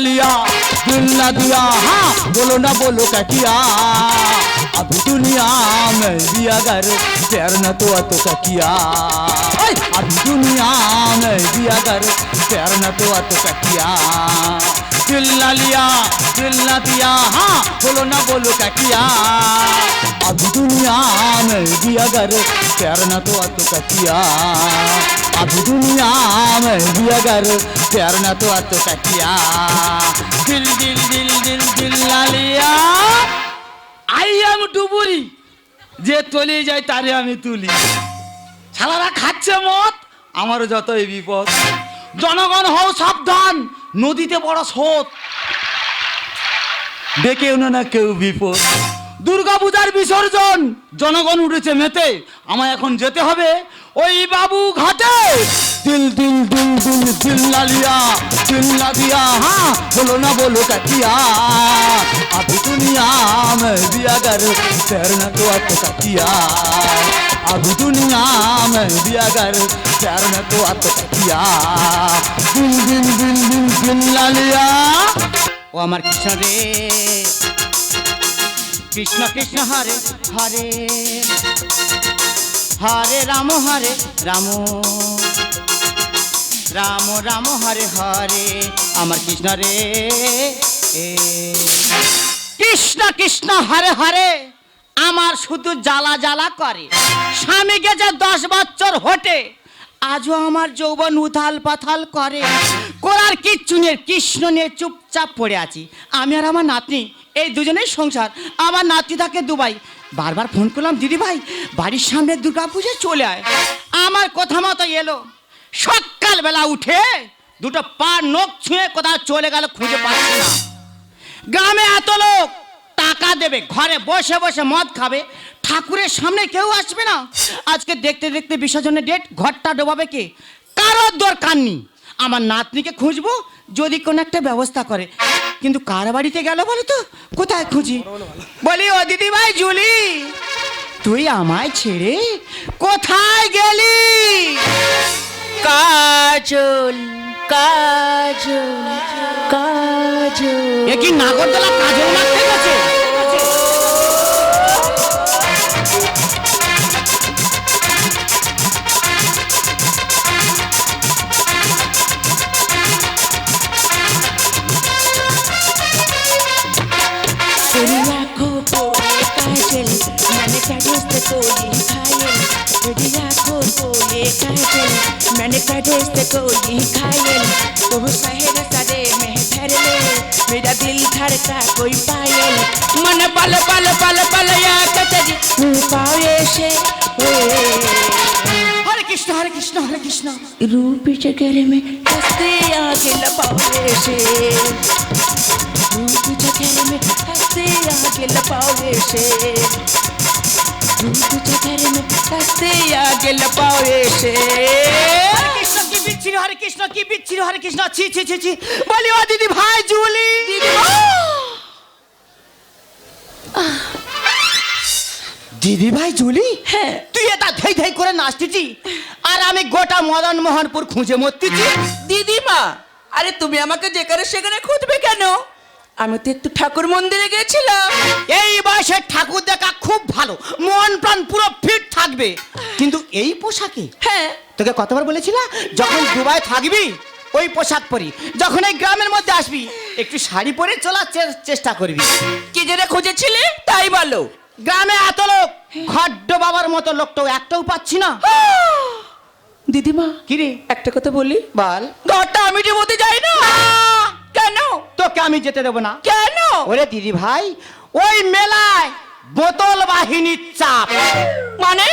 लिया दिल न दिया। हाँ बोलो ना बोलो किया अभी दुनिया में भी अगर प्यार न तो तो क्या किया? ऐ, दुनिया में भी अगर प्यार न तो तो क्या किया? दिल न लिया दिल न दिया। हाँ बोलो ना बोलो किया अभी दुनिया में भी अगर प्यार न तो तो क्या किया? अभी दुनिया में भी अगर प्यार न तो तो क्या किया दिल दिल दिल दिल दिल न लिया আই এম ডুবুরি যে তলিয়ে যায় তারে আমি তুলি শালারা খাচ্ছে মদ আমারও যতই বিপদ জনগণ হও সাবধান নদীতে বড় স্রোত ডেকেও না না কেউ বিপদ দুর্গা পূজার বিসর্জন জনগণ উঠেছে মেতে আমায় এখন যেতে হবে ওই বাবু ঘাটে দিল দিল দিল দিল দিল না লিয়া দিল না दिया हाँ बोलो ना बोलो क्या किया अभी दुनिया में भी अगर प्यार न तो आपको क्या किया अभी दुनिया में भी अगर प्यार न तो आपको क्या किया दिल दिल दिल दिल दिल ना लिया ও আমার কৃষ্ণ রে কৃষ্ণ কৃষ্ণ হরে হরে হরে রাম হরে রাম। রাম রাম, হরে হরে, আমার কৃষ্ণ রে। কৃষ্ণ কৃষ্ণ, হরে হরে, আমার শুধু জ্বালা জ্বালা করে। স্বামী গেছে দশ বছর হটে, আজও আমার যৌবন উথাল পাথাল করে। করার কিচ্ছু নেই, কৃষ্ণ নিয়ে চুপচাপ পড়ে আছি। আমি আর আমার নাতনি, এই দুজনের সংসার। আমার নাতনি থাকে দুবাই বারবার ফোন করলাম, দিদি ভাই, বাড়ির সামনে দুর্গা পুজো চলে আয়। আমার কথা মতো এলো। সকালবেলা উঠে দুটো পা নখ ছুঁয়ে কোথাও চলে গেল, খুঁজে পাচ্ছি না। গ্রামে এত লোক, টাকা দেবে, ঘরে বসে বসে মদ খাবে, ঠাকুরের সামনে কেউ আসবে না। আজকে দেখতে দেখতে বিসর্জনের ডেট ঘরটা ডোবাবে কে? কারোর দরকার নেই। আমার নাতনিকে খুঁজবো যদি কোনো একটা ব্যবস্থা করে। কিন্তু কার বাড়িতে গেল বলো তো কোথায় খুঁজি? বলি ও দিদি ভাই জুলি তুই আমায় ছেড়ে কোথায় গেলি? কাজল কাজল কাজল। এ কি নাগরদোলা কাজল মারতে গেছে? कोई खाए बिटिया को कोई कहते मैंने कटे से कोई खाए तुम शहर सरे में ठहर ले। मेरा दिल धड़का, कोई पायल मन पल पल पल पल या कतरी पावे से हरे कृष्ण हरे कृष्ण हरे कृष्ण। रूप चकेरे में हँसते आगे लपावे से रूप चकेरे में हँसते आगे लपावे से रूप चक्कर में हंसते आगे लपावे से হরে কৃষ্ণ কি বিচ্ছিরি হরে কৃষ্ণ কি বিচ্ছিরি হরে কৃষ্ণ ছি ছি ছি ছি বলি ও দিদি ভাই জুলি দিদি ভাই জুলি হ্যাঁ তুই এটা ধেই ধেই করে নাচতেছি আর আমি গোটা মদন মোহনপুর খুঁজে মরতেছি দিদিমা আরে তুমি আমাকে যেখানে সেখানে খুঁজবে কেন আমি তো একটু ঠাকুর মন্দিরে গেছিলাম। এই বয়সে ঠাকুর দেখা খুব ভালো। মন প্রাণ পুরো ফিট থাকবে। কিন্তু এই পোশাকে? হ্যাঁ। তোকে কতবার বলেছিলাম? যখন দুবাই থাকবি ওই পোশাক পরি। যখন এই গ্রামের মধ্যে আসবি একটু শাড়ি পরে চলার চেষ্টা করবি। কি জেনে খুঁজেছিলে তাই বলো। গ্রামে এত লোক ঘড্ড বাবার মতো লোকটাও একটাও পাচ্ছি না। দিদিমা কি রে? একটা কথা বলি। বল। ঘরটা আমি ডুবোতে যাই না! কেন? তোকে আমি যেতে দেবো না। কেন? ওরে দিদি ভাই ওই মেলায় বোতল বাহিনীর চাপ। মানে?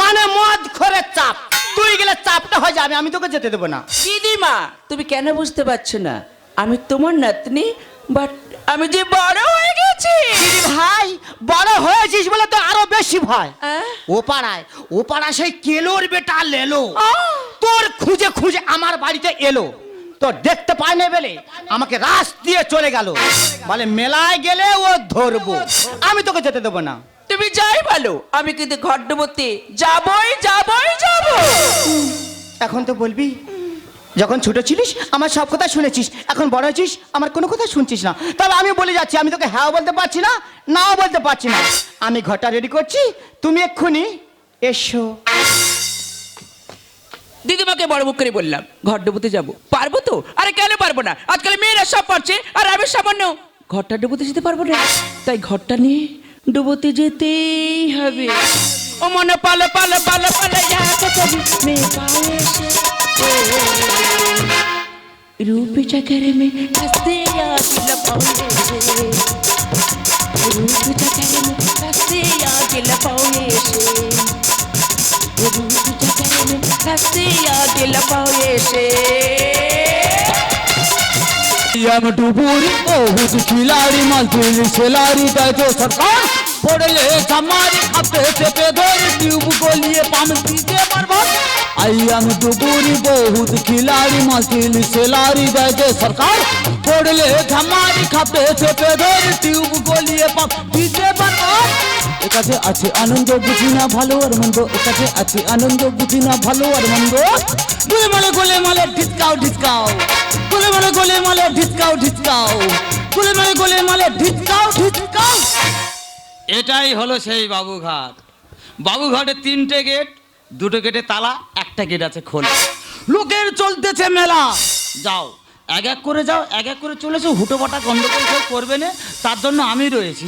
মানে মদ খোরের চাপ। তুই গেলে চাপটা হয়ে যাবে আমি তোকে যেতে দেবো না। দিদিমা তুমি কেন বুঝতে পারছ না? আমি তোমার নাতনি বাট আমি যে বড় হয়ে গেছি। দিদি ভাই বড় হয়েছিস বলে তো আরও বেশি ভয়? ও পাড়ায় ও পাড়ায় সেই কেলোর বেটা লেলো। তোর খুঁজে খুঁজে আমার বাড়িতে এলো। তোর দেখতে পায় না বলে আমাকে রাস দিয়ে চলে গেল। বলে মেলায় গেলে ও ধরবো। আমি তোকে যেতে দেবো না। তুমি যাই বলো আমি কিন্তু ঘর ডুবোতে যাবই যাবই যাব। এখন তো বলবি যখন ছোট ছিলিস আমার সব কথা শুনেছিস। এখন বড় হয়েছিস আমার কোনো কথা শুনছিস না। তবে আমি বলে যাচ্ছি আমি তোকে হ্যাঁ বলতে পারছি না নাও বলতে পারছি না। আমি ঘরটা রেডি করছি তুমি এক্ষুনি এসো। দিদিমাকে বড় মুখ করে বললাম ঘর ডুবুতে যাব পারবো তো আরে কেন পারবো না আজকাল মেয়েরা সব পারছে আর আমি সামান্য ঘরটা ডুবুতে যেতে পারবো না তাই ঘরটা নিয়ে ডুবুতে যেতেই হবে ও মনে পালে পালে পালে পালে যাকে চলি মেয়ে পায়ে এসে रूपी चक्कर में हंसते याद लपाओगे रूपी चक्कर में हंसते याद लपाओगे रूपी चक्कर में रस्सियाँ लपाओ ऐसे एम डुबूरी बहुत खिलाड़ी मजदूरी खिलाड़ी दे सरकार पड़े हमारे खपे से बेदोरी ट्यूब को लिए पाम दीजिए बर्बाद आईएम डुबूरी बहुत खिलाड़ी मजदूरी खिलाड़ी दे सरकार पड़े हमारी खपे से बेदोरी ट्यूब को लिए पाम दीजिए बर्बाद একাছে আছে আনন্দ, বুঝি না ভালো আর মন্দ? কাছে আছে আনন্দ, বুঝি না ভালো আর মন্দ? গোলে মালে গোলে মালে ঢিসকাও ঢিসকাও গোলে মালে গোলে মালে ঢিসকাও ঢিসকাও গোলে মালে গোলে মালে ঢিসকাও ঢিসকাও এটাই হলো সেই বাবুঘাট। বাবুঘাটে তিনটে গেট, দুটো গেটে তালা, একটা গেট আছে খোলা। লোকের চলতেছে মেলা। যাও, এক এক করে যাও, এক এক করে চলেছো হুটো বাটা গন্ডগোল কেউ করবে না, তার জন্য আমি রয়েছি।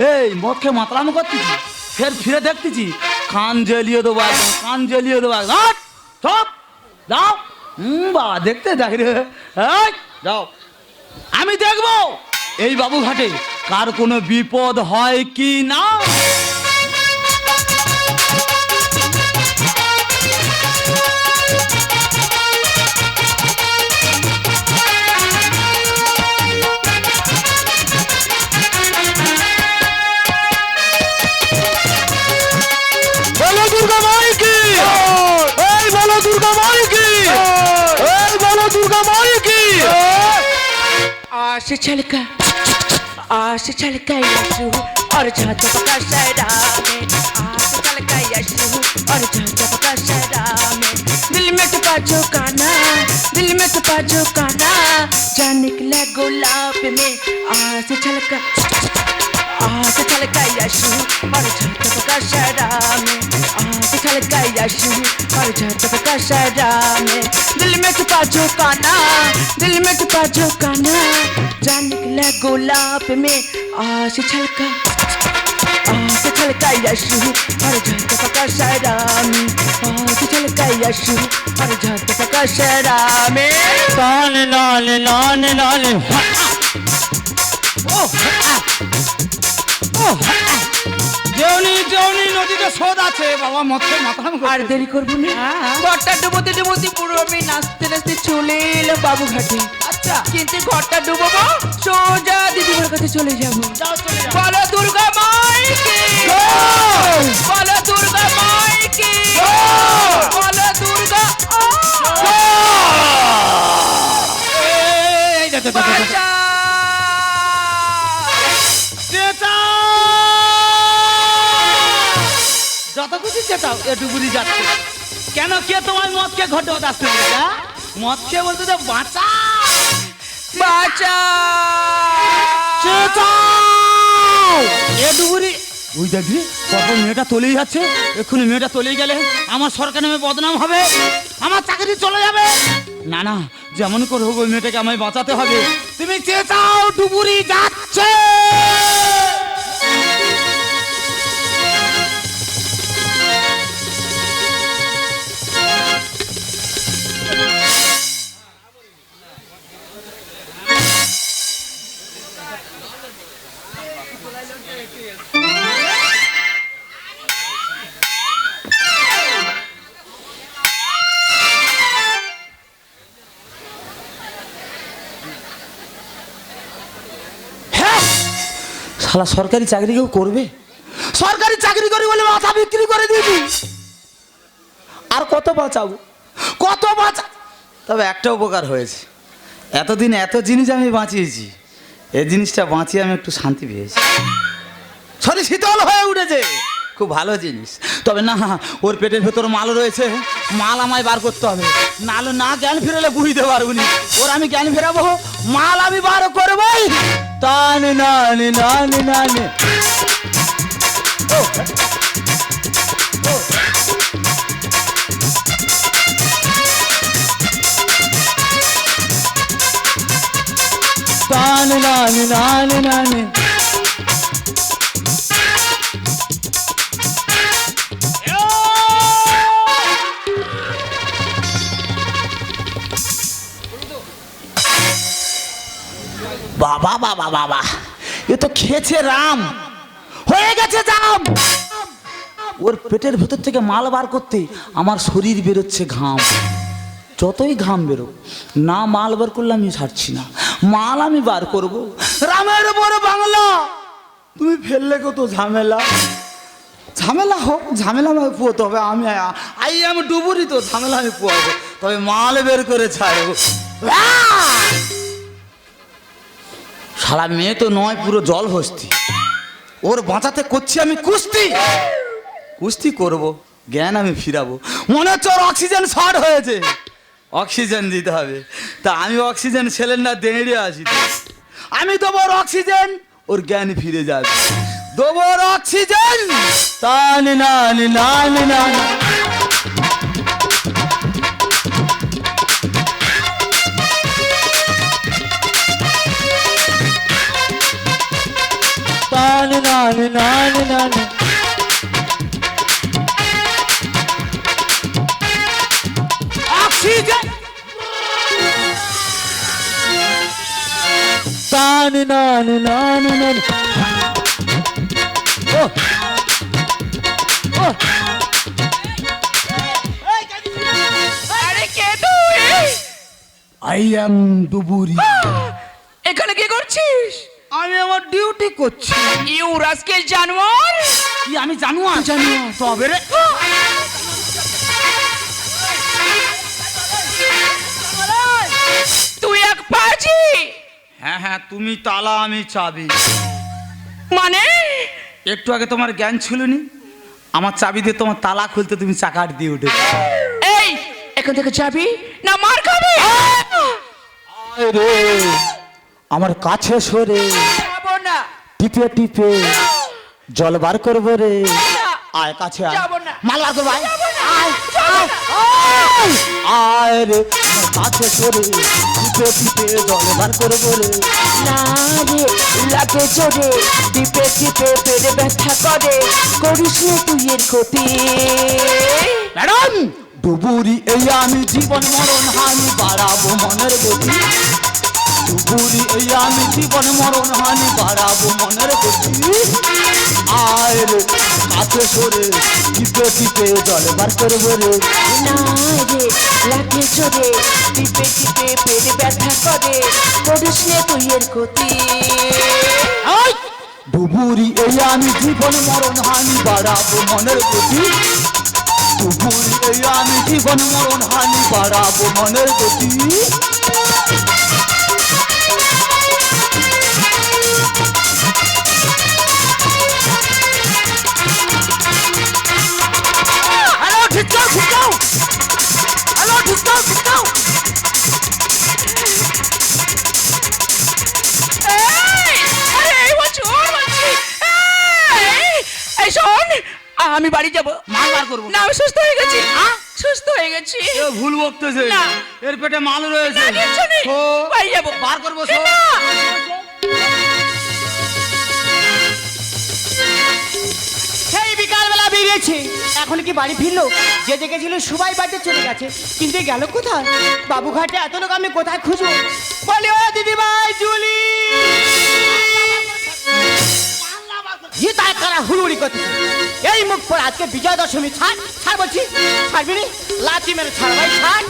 এই, মক্ষে খেয়ে মাতলাম করতেছি ফের ফিরে দেখতেছি। কান জ্বলিয়ে দেবো একদম কান জ্বলিয়ে দেবো একদম যাও। হুম বাবা দেখতে যাই রে। যাও। আমি দেখব। এই বাবু ঘাটে কার কোনো বিপদ হয় কি না? आश छलका आश छलका यशु और झांझ पका शहरा में आश छलका यशु और झांझ पका शहरा में दिल में छुपा जो काना दिल में छुपा जो काना जा निकला गुलाब में आश छलका आश छलका यशु और झांझ पका शहरा में गया शिव और झटक का शरामे दिल में छुपा झुकाना दिल में छुपा झुकाना जा निकला गुलाब में आश छलका। आश छलका यशु और झटक का शरामे आश छलका यशु और झटक का शरामे लाल लाल लाल लाल हाँ। ओ हाँ। ओ ओ দেউনি দেউনি নদীতে সোদ আছে বাবা খেয়ে মাতলাম আর দেরি করব না ঘরটা ডুবোতে ডুবোতে পুরো আমি নাচতে নাচতে চলে এলাম বাবু ঘাটে আচ্ছা কিন্তু ঘরটা ডুবোবো সোজা দিদিমার কাছে চলে যাব বলো দুর্গা মাইকে বলো দুর্গা মাইকে বলো দুর্গা যত খুশি চেঁচাও এটুকুনি যাচ্ছে। কেন কে তোমার মদ খেয়ে ঘটে হতে আসতে হ্যাঁ? মদ খেয়ে বলতে যে বাঁচা। বাঁচা! চেঁচাও এটুকুনি ওই দেখবি পরপর মেয়েটা তলেই যাচ্ছে। এক্ষুনি মেয়েটা তলেই গেলে আমার সরকার নামে বদনাম হবে। আমার চাকরি চলে যাবে। না না যেমন করে হোক ওই মেয়েটাকে আমায় বাঁচাতে হবে। তুমি চেঁচাও ডুবুরি যাচ্ছে! শালা, সরকারি চাকরি কেউ করবে? সরকারি চাকরি করি বলে মাথা বিক্রি করে দিবি আর কত বাঁচাবো? কত বাঁচা তবে একটা উপকার হয়েছে। এতদিন এত জিনিস আমি বাঁচিয়েছি। এই জিনিসটা বাঁচিয়ে আমি একটু শান্তি পেয়েছি। শরীর শীতল হয়ে উঠেছে। খুব ভালো জিনিস। তবে না, ওর পেটের ভেতর মাল রয়েছে। মাল আমায় বার করতে হবে। নালে না জ্ঞান ফিরালে বুঝতে পারব ওর আমি জ্ঞান ফেরাবো। মাল আমি বার করবোই। তানে নানে নানে নানে তানে নানে নানে নানে বাবা বাবা বাবা এ তো খেয়েছে রাম। হয়ে গেছে জাম। ওর পেটের ভেতর থেকে মাল বার করতে আমার শরীর বেরোচ্ছে ঘাম। যতই ঘাম বেরো না মাল বার করলে আমি ছাড়ছি না। মাল আমি বার করব। রামের বড় বাংলা। তুমি ফেললে কত ঝামেলা? ঝামেলা হোক, ঝামেলা আমি পোয়াতে হবে। আমি, আই আমি ডুবুরি তো, ঝামেলা আমি পোয়াবো তবে মাল বের করে ছাড়বো। সারা মেয়ে তো নয়, পুরো জল হস্তি। ওর বাঁচাতে করছি আমি কুস্তি। কুস্তি করব, জ্ঞান আমি ফিরাবো। মনে হচ্ছে ওর অক্সিজেন শর্ট হয়েছে। অক্সিজেন দিতে হবে। তা আমি অক্সিজেন সিলিন্ডার দেড়ে আসি। আমি দেবো ওর অক্সিজেন, ওর জ্ঞান ফিরে যাবে। দেবো অক্সিজেন তানে নানে নানে নানে। তানে নানে নানে নানে। অক্সিজেন। তানে নানে নানে নানে। ও। ও। আরে কে তুই? আই অ্যাম ডুবুরি। এখানে কি করছিস? আমি আমার ডিউটি করছি। ইউ রাস্কেল জানোয়ার? কি আমি জানুয়া জানুয়া তবে রে। তুই এক পাজি? হ্যাঁ হ্যাঁ তুমি তালা আমি চাবি। মানে? একটু আগে তোমার জ্ঞান ছিল নি আমার চাবি দিয়ে তোমার তালা খুলতে তুমি চাকার দিয়ে উঠে এই এখান থেকে চাবি না মার খাবি? আয় রে। আমার কাছে সরে। টিপে টিপে জল বার করব রে। আয় কাছে আয়। যাব না। মাল বার করব আয় রে আমার কাছে সরে। টিপে টিপে জল বার করব রে। না রে লাগে জোরে। টিপে টিপে পেটে ব্যথা করে। করিস তুই এর ক্ষতি। ম্যাডাম! ডুবুরি এই আমি জীবন মরণ হানি বাড়াবো মনের গতি। ডুবুরি এই আমি জীবন মরণ হানি বাড়াবো মনের গতি। আয় রে কাছে সরে টিপে টিপে জল বার করব রে। না রে লাগে জোরে টিপে টিপে পেটে ব্যথা করে করিস না তুই এর আয়! ডুবুরি এই আমি জীবন মরণ হানি বাড়াবো মনের গতি। ডুবুরি এই আমি জীবন মরণ হানি বাড়াবো মনের গতি। এই শোন। আমি বাড়ি যাব। মাল বার করব। না আমি সুস্থ হয়ে গেছি। সুস্থ হয়ে গেছি। এ ভুল বকতেছে। না। এর পেটে মাল রয়েছে। না, কিচ্ছু নেই। ও, বাড়ি যাব। বার করব। সেই বিকালবেলা বেরিয়েছে। এখন কি বাড়ি ফিরলো? যে দেখেছিল সবাই বাড়িতে চলে গেছে। কিন্তু গেল কোথায়? বাবুঘাটে এত লোক আমি কোথায় খুঁজবো? বলি ও দিদি ভাই জুলি! তাই কারা হুড়ুড়ি করতেছে এই মুখ পরে আজকে বিজয় দশমী ছাড় ছাড় বলছি, ছাড়বি নি? লাচি মেরে ছাড়, ভাই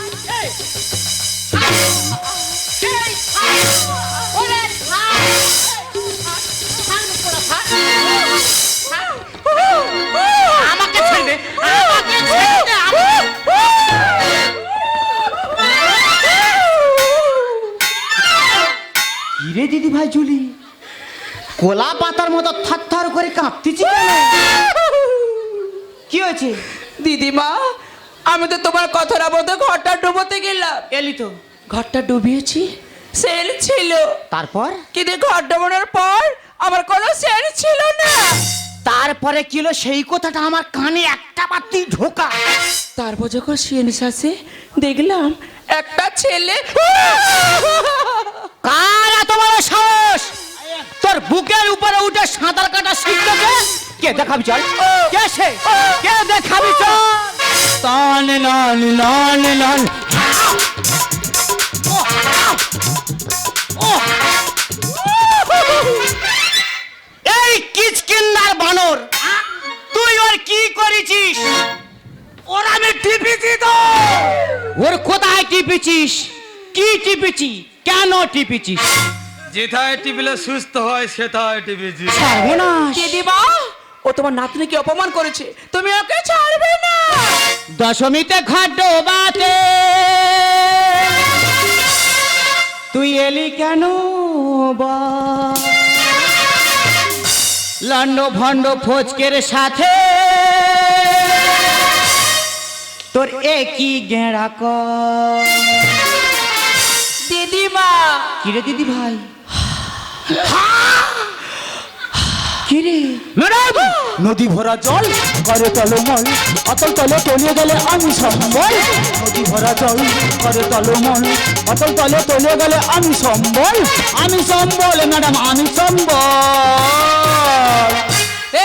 কিরে দিদি ভাই জুলি কোলা পাতার মতো থার থার করে কাঁপতেছি কি হয়েছে? দিদিমা আমি তো তোমার কথার মধ্যে ঘরটা ডুবোতে গেলাম। এলি তো। ঘরটা ডুবিয়েছি সেল ছিল। তারপর? কিন্তু ঘর ডুবানোর পর আমার কোনো সেল ছিল না। তারপরে কি হলো? সেই কথাটা আমার কানে একটা বাতি ঢোকা। তারপর যখন সিএন শাসে দেখলাম একটা ছেলে কার বড় সাহস? তোর বুকের উপরে উঠে সাঁতার কাটা শিখতেছে কে দেখাবি চল? কে সে? কে দেখাবি চল? টান লাল লাল লাল এই কিচকিন্দার বানর তুই ওর কি করেছিস? ওর আমি টিপেছি তো। ওর কোথায় টিপেছিস? কি টিপেছি? কেন টিপেছিস? যেথায় টিপিলে সুস্থ হয় সেথায় টিপেছি সর্বনাশ। দিদিমা ও তোমার নাতনিকে অপমান করেছে? তুমি ওকে ছাড়বে না। দশমীতে ঘাট বাতে। তুই এলি কেন বল? লন্ড ভণ্ড ফোচকের সাথে। তোর একই গেঁড়া কর দিদিমা। কিরে দিদি ভাই কিরে? ম্যাডাম নদী ভরা জল করে তলমল অতল তলে তলিয়ে গেলে আমি সম্বল। নদী ভরা জল করে তলমল অতল তলে তলিয়ে গেলে আমি সম্বল। আমি সম্বল ম্যাডাম আমি সম্বল।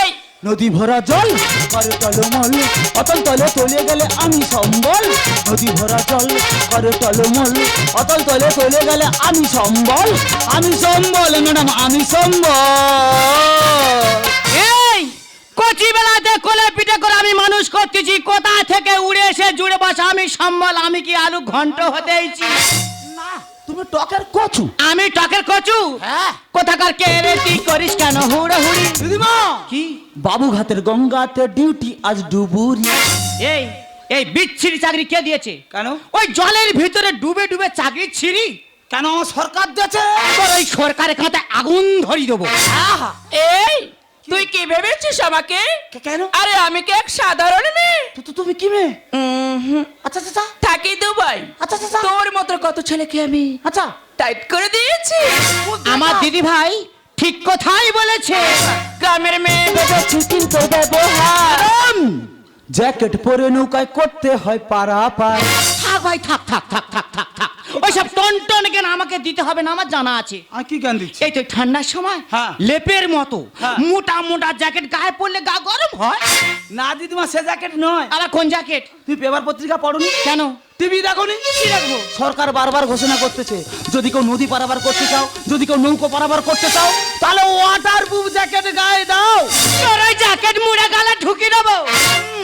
এই নদী ভরা জল করে তলমল অতল তলে তলিয়ে গেলে আমি সম্বল। নদী ভরা জল করে তলমল অতল তলে তলিয়ে গেলে আমি সম্বল। আমি সম্বল ম্যাডাম আমি সম্বল। এই কচি বেলাতে কোলে পিঠে করে আমি মানুষ করতেছি কোথা থেকে উড়ে এসে জুড়ে বসা আমি সম্বল? আমি কি আলু ঘন্ট হতেইছি তুমি টকের কচু। আমি টকের কচু? হ্যাঁ। কোথাকার কে রে তুই করিস কেন? হুড়ো হুড়ি দিদিমা! কি? বাবুঘাটের গঙ্গাতে ডিউটি আজ ডুবুরি। এই এই বিচ্ছিরি চাকরি কে দিয়েছে? কেন? ওই জলের ভিতরে ডুবে ডুবে চাকরি ছিড়ি। কেন সরকার দিয়েছে? ওই সরকারের খাতায় আগুন ধরিয়ে দেবো। এই তুই কি ভেবেছিস আমাকে? কেন? আরে আমি কি এক সাধারণ মেয়ে? তো তুমি কি মেয়ে? উহুম, আচ্ছা আচ্ছা থাকি দুবাই। আচ্ছা আচ্ছা তোর মতো কত ছেলেকে আমি আচ্ছা। টাইট করে দিয়েছি? আমার দিদি ভাই ঠিক কথাই বলেছে। গ্রামের মেয়ে কিন্তু ব্যবহার। জ্যাকেট পরে নৌকায় করতে হয় পারা পায় থাক ভাই থাক থাক থাক থাক থাক। ওইসব টন টন জ্ঞান আমাকে দিতে হবে না আমার জানা আছে। আর কি জ্ঞান দিচ্ছি? এই তো ঠান্ডার সময় হ্যাঁ। লেপের মতো হ্যাঁ। মোটা মোটা জ্যাকেট গায়ে পরলে গা গরম হয়। না দিদিমা সে জ্যাকেট নয়। আবার কোন জ্যাকেট? তুই পেপার পত্রিকা পড়নি? কেন? টিভি দেখোনি? কি দেখব? সরকার বারবার ঘোষণা করতেছে যদি কেউ নদী পারাবার করতে চাও যদি কেউ নৌকো পারাবার করতে চাও তাহলে ওয়াটার প্রুফ জ্যাকেট গায়ে দাও। তোর ওই জ্যাকেট মুড়ে গালে ঢুকি দেবো।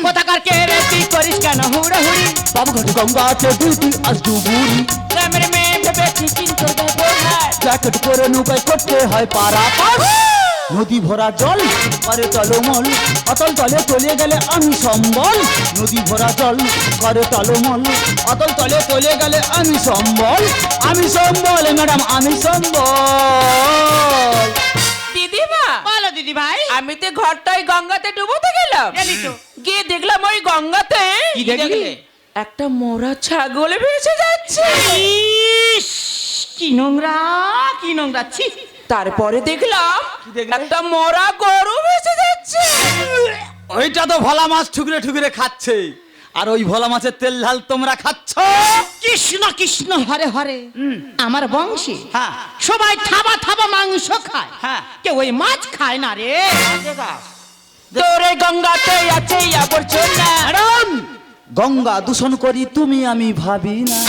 কোথাকার কে রে তুই করিস কেন? হুড়ো হুড়ি। বাবুঘাট গঙ্গাতে ডিউটি আজ ডুবুরি গ্রামের মেয়ে ভেবেছি কিন্তু জ্যাকেট পরে নৌকায় করতে হয় পারা নদী ভরা জল করে তলমল অতল তলে চলে গেলে আমি সম্বল। নদী ভরা জল করে তলমল অতল তলে চলে গেলে আমি সম্বল। আমি সম্বল ম্যাডাম আমি সম্বল। দিদিমা দিদি ভাই। আমি তো ঘরটাই গঙ্গাতে ডুবোতে গেলাম। গিয়ে দেখলাম ওই গঙ্গাতে কি দেখলি? একটা মোরা ছাগল ভেসে যাচ্ছে। কি নোংরা কি নোংরা ছি। তারপরে দেখলাম একটা মরা গরু ভেসে যাচ্ছে। ওইটা তো ভোলা মাছ ঠুকরে ঠুকরে খাচ্ছে। আর ওই ভোলা মাছের তেল ঝাল তোমরা খাচ্ছ? কৃষ্ণ কৃষ্ণ হরে হরে। আমার বংশে হ্যাঁ। সবাই থাবা থাবা মাংস খায়। হ্যাঁ। কেউ ওই মাছ খায় না রে। তোর গঙ্গাতে আছে আবর্জনা গঙ্গা দূষণ করি তুমি আমি ভাবি না।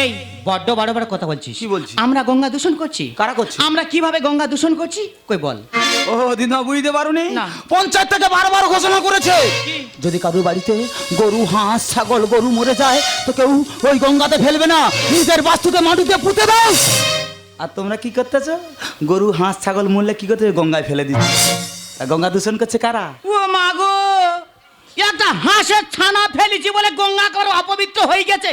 এই বড্ড বড় বড় কথা বলছিস। কি বলছি? আমরা গঙ্গা দূষণ করছি। কারা করছে? আমরা কীভাবে গঙ্গা দূষণ করছি? কই বল। ও দিদা বুঝতে পারুনি। পঞ্চায়েত থেকে বারবার ঘোষণা করেছে। যদি কারুর বাড়িতে গরু হাঁস ছাগল গরু মরে যায় তো কেউ ওই গঙ্গাতে ফেলবে না। নিজের বাস্তুতে মাটিতে পুঁতে দাও। আর তোমরা কি করতেছো? গরু হাঁস ছাগল মরলে কি করতে গঙ্গায় ফেলে দিচ্ছ। গঙ্গা দূষণ করছে কারা? ও মা গো একটা হাঁসের ছানা ফেলেছি বলে গঙ্গা করো অপবিত্র হয়ে গেছে।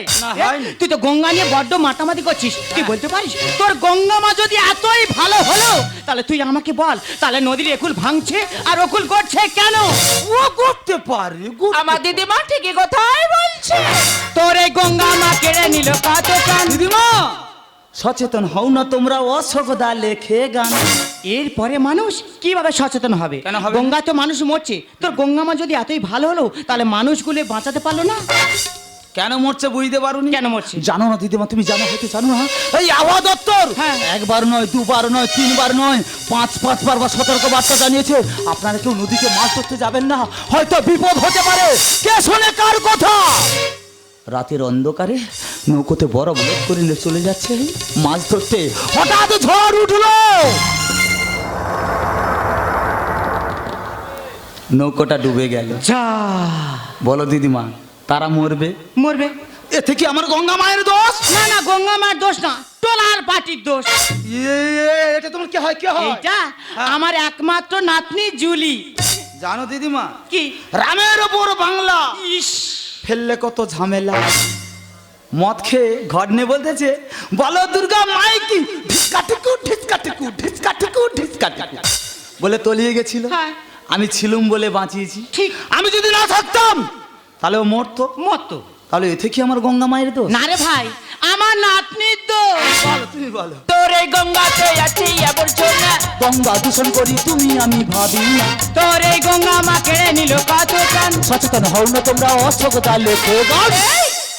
তুই তো গঙ্গা নিয়ে বড্ড মাতামাতি করছিস। তুই বলতে পারিস? তোর গঙ্গা মা যদি এতই ভালো হলো তাহলে তুই আমাকে বল তাহলে নদীর একুল ভাঙছে আর অকুল করছে কেন? ও করতে পারে আমার দিদিমা ঠিকই কথাই বলছে। তোর এই গঙ্গা মা কেড়ে নিল কত প্রাণ দিদিমা! সচেতন হও না তোমরা অশোকদা লেখে গান। এরপরে মানুষ কীভাবে সচেতন হবে? গঙ্গা তো মানুষ মরছে। তোর গঙ্গা মা যদি এতই ভালো হলো তাহলে মানুষগুলো বাঁচাতে পারল না? কেন মরছে বুঝতে পারোনি? কেন মরছে? জানো না দিদিমা তুমি জানো হয়তো জানো না। এই আবহাওয়া দপ্তর! হ্যাঁ। একবার নয় দুবার নয় তিনবার নয় পাঁচ পাঁচবার বা সতর্ক বার্তা জানিয়েছে। আপনারা কেউ নদীতে মাছ ধরতে যাবেন না হয়তো বিপদ হতে পারে। কে শোনে কার কথা? রাতের অন্ধকারে নৌকোতে বড় বড় করে নিয়ে চলে যাচ্ছে। মাছ ধরতে হঠাৎ ঝড় উঠল। নৌকোটা ডুবে গেল। যা। বলো দিদিমা তারা মরবে? মরবে। এ থেকে আমার গঙ্গা মায়ের দোষ? না না গঙ্গা মায়ের দোষ না টোলার পার্টির দোষ। এটা তোমার কি হয় কি হয়? এইটা আমার একমাত্র নাতনি জুলি। জানো দিদিমা কি? রামের ওপর বাংলা। ইস। ফেললে কত ঝামেলা। মদ খেয়ে ঘর নে বলতেছে বলো দুর্গা মাইকি ঢিসকা টিকু ঢিসকা টিকু ঢিসকা টিকু ঢিসকা টিকু বলে তলিয়ে গেছিল। হ্যাঁ। আমি ছিলুম বলে বাঁচিয়েছি। ঠিক। আমি যদি না থাকতাম তাহলে ও মরতো। মতো তাহলে এতে কি আমার গঙ্গা মায়ের দোষ। না রে ভাই আমার নাতনির দোষ। বলো তুমি বলো। তোর এই গঙ্গাতে আছে আবর্জনা গঙ্গা দূষণ করি তুমি আমি ভাবি না। তোর এই গঙ্গা মা কেড়ে নিল কত সচেতন হও না তোমরা অশোকতা লেখো গান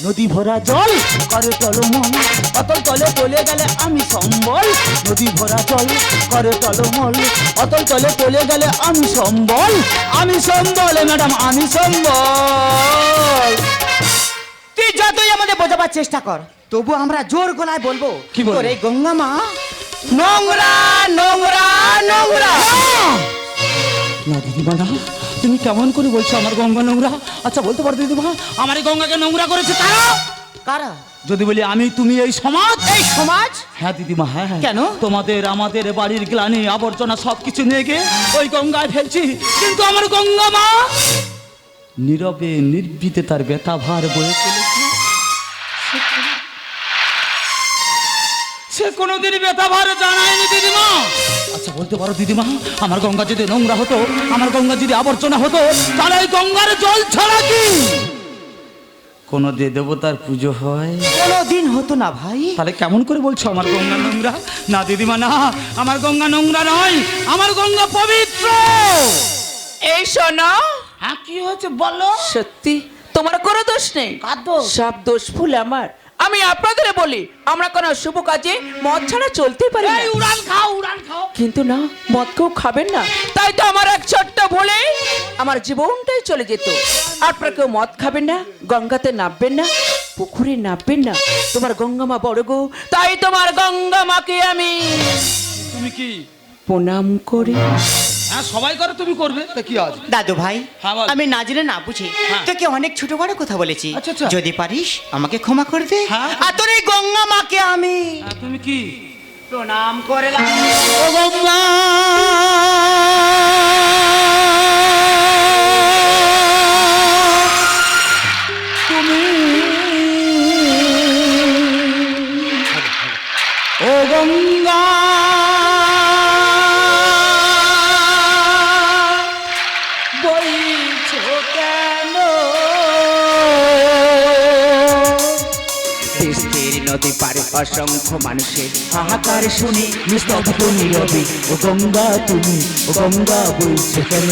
নদী ভরা জল করে টলমল অতল তলে চলে গেলে আমি সম্বল। নদী ভরা জল করে টলমল অতল তলে চলে গেলে আমি সম্বল। আমি সম্বল ম্যাডাম আমি সম্বল। তুই যতই আমাদের বোঝাবার চেষ্টা কর তবু আমরা জোর গলায় বলব কি? তোর এই গঙ্গা মা নোংরা নোংরা নোংরা। না দিদিমা না তুমি কেমন করে বলছো আমার গঙ্গা নোংরা? আচ্ছা বলতে পারো দিদিমা আমার এই গঙ্গাকে নোংরা করেছে তারা? কারা? যদি বলি আমি তুমি এই সমাজ? এই সমাজ? হ্যাঁ দিদিমা হ্যাঁ হ্যাঁ। কেন? তোমাদের আমাদের বাড়ির গ্লানি আবর্জনা সব কিছু নিয়ে গিয়ে ওই গঙ্গায় ফেলছি। কিন্তু আমার গঙ্গা মা নীরবে নির্বিতে তার ব্যথা ভার বয়ে চলেছে। সে কোনোদিনই ব্যথা ভার জানায়নি দিদিমা। আচ্ছা বলতে পারো দিদিমা আমার গঙ্গা যদি নোংরা হতো আমার গঙ্গা যদি আবর্জনা হতো তাহলে ওই গঙ্গার জল ছাড়া কি? কোনো দে দেবতার পুজো হয়? কোনো দিন হতো না ভাই। তাহলে কেমন করে বলছো আমার গঙ্গা নোংরা? না দিদিমা না আমার গঙ্গা নোংরা নয় আমার গঙ্গা পবিত্র। এই শোনো। হ্যাঁ কি হয়েছে বলো। সত্যি তোমার কোনো দোষ নেই। কার দোষ? সব দোষ ফুল আমার। আমি আপনাদের বলি আমরা কোনো শুভ কাজে মদ ছাড়া চলতে পারি না। এই উড়ান খাও উড়ান খাও। কিন্তু না মদ কেউ খাবেন না। তাই তো আমার এক ছোট্ট ভুলে আমার জীবনটাই চলে যেত। আপনারা কেউ মদ খাবেন না গঙ্গাতে নামবেন না পুকুরে নামবেন না। তোমার গঙ্গামা বড় গো তাই তোমার গঙ্গামাকে আমি তুমি কি? প্রণাম করি হ্যাঁ সবাই করে তুমি করবে তা কি আছে দাদু ভাই হ্যাঁ, বল। আমি না জেনে না বুঝি হ্যাঁ। তোকে অনেক ছোট বড় কথা বলেছি আচ্ছা, আচ্ছা। যদি পারিস আমাকে ক্ষমা করে দে হ্যাঁ। আর তোর এই গঙ্গা মাকে আমি হ্যাঁ, তুমি কি প্রণাম করলাম ও গঙ্গা অসংখ্য মানুষের হাহাকার শুনে নিস্তব্ধ নীরবে, ও গঙ্গা তুমি, ও গঙ্গা বইছে কেন?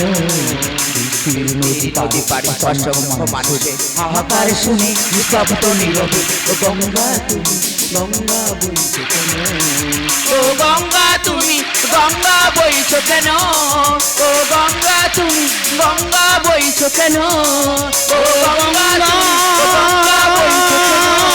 অসংখ্য মানুষের হাহাকার শুনে নিস্তব্ধ নীরবে, ও গঙ্গা তুমি, গঙ্গা বইছে কেন? ও গঙ্গা তুমি, গঙ্গা বইছো কেন? ও গঙ্গা তুমি, গঙ্গা বইছো কেন? ও গঙ্গা গঙ্গা বইছো